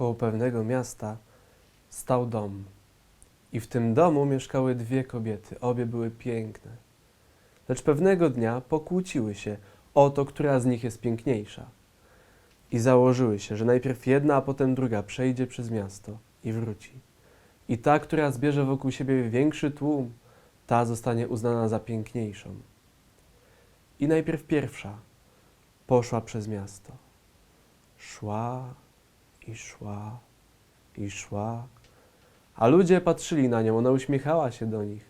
koło pewnego miasta stał dom. I w tym domu mieszkały dwie kobiety. Obie były piękne. Lecz pewnego dnia pokłóciły się o to, która z nich jest piękniejsza. I założyły się, że najpierw jedna, a potem druga przejdzie przez miasto i wróci. I ta, która zbierze wokół siebie większy tłum, ta zostanie uznana za piękniejszą. I najpierw pierwsza poszła przez miasto. Szła i szła i szła, a ludzie patrzyli na nią, ona uśmiechała się do nich,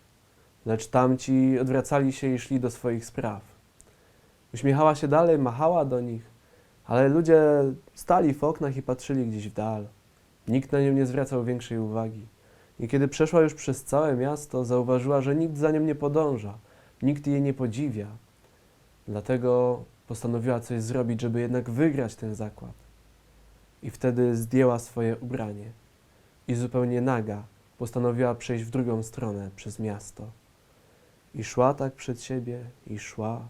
lecz tamci odwracali się i szli do swoich spraw. Uśmiechała się dalej, machała do nich, ale ludzie stali w oknach i patrzyli gdzieś w dal. Nikt na nią nie zwracał większej uwagi. I kiedy przeszła już przez całe miasto, zauważyła, że nikt za nią nie podąża, nikt jej nie podziwia. Dlatego postanowiła coś zrobić, żeby jednak wygrać ten zakład. I wtedy zdjęła swoje ubranie i zupełnie naga postanowiła przejść w drugą stronę przez miasto. I szła tak przed siebie, i szła.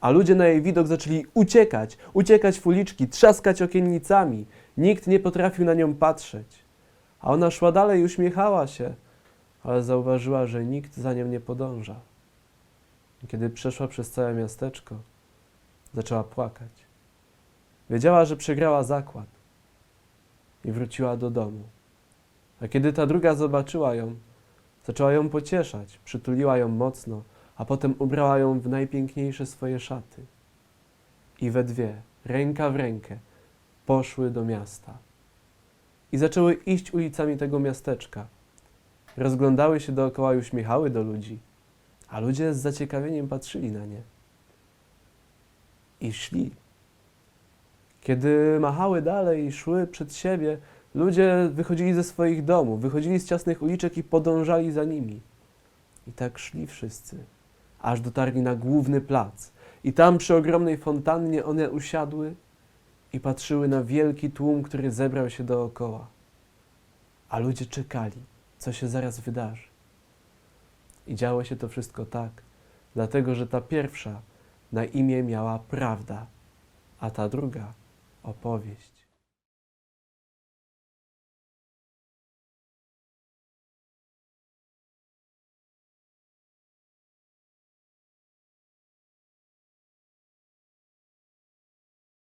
A ludzie na jej widok zaczęli uciekać, uciekać w uliczki, trzaskać okiennicami. Nikt nie potrafił na nią patrzeć. A ona szła dalej i uśmiechała się, ale zauważyła, że nikt za nią nie podąża. Kiedy przeszła przez całe miasteczko, zaczęła płakać. Wiedziała, że przegrała zakład i wróciła do domu. A kiedy ta druga zobaczyła ją, zaczęła ją pocieszać, przytuliła ją mocno, a potem ubrała ją w najpiękniejsze swoje szaty. I we dwie, ręka w rękę, poszły do miasta. I zaczęły iść ulicami tego miasteczka. Rozglądały się dookoła i uśmiechały do ludzi, a ludzie z zaciekawieniem patrzyli na nie. I szli. Kiedy machały dalej i szły przed siebie, ludzie wychodzili ze swoich domów, wychodzili z ciasnych uliczek i podążali za nimi. I tak szli wszyscy, aż dotarli na główny plac. I tam przy ogromnej fontannie one usiadły i patrzyły na wielki tłum, który zebrał się dookoła. A ludzie czekali, co się zaraz wydarzy. I działo się to wszystko tak, dlatego że ta pierwsza na imię miała prawda, a ta druga opowieść.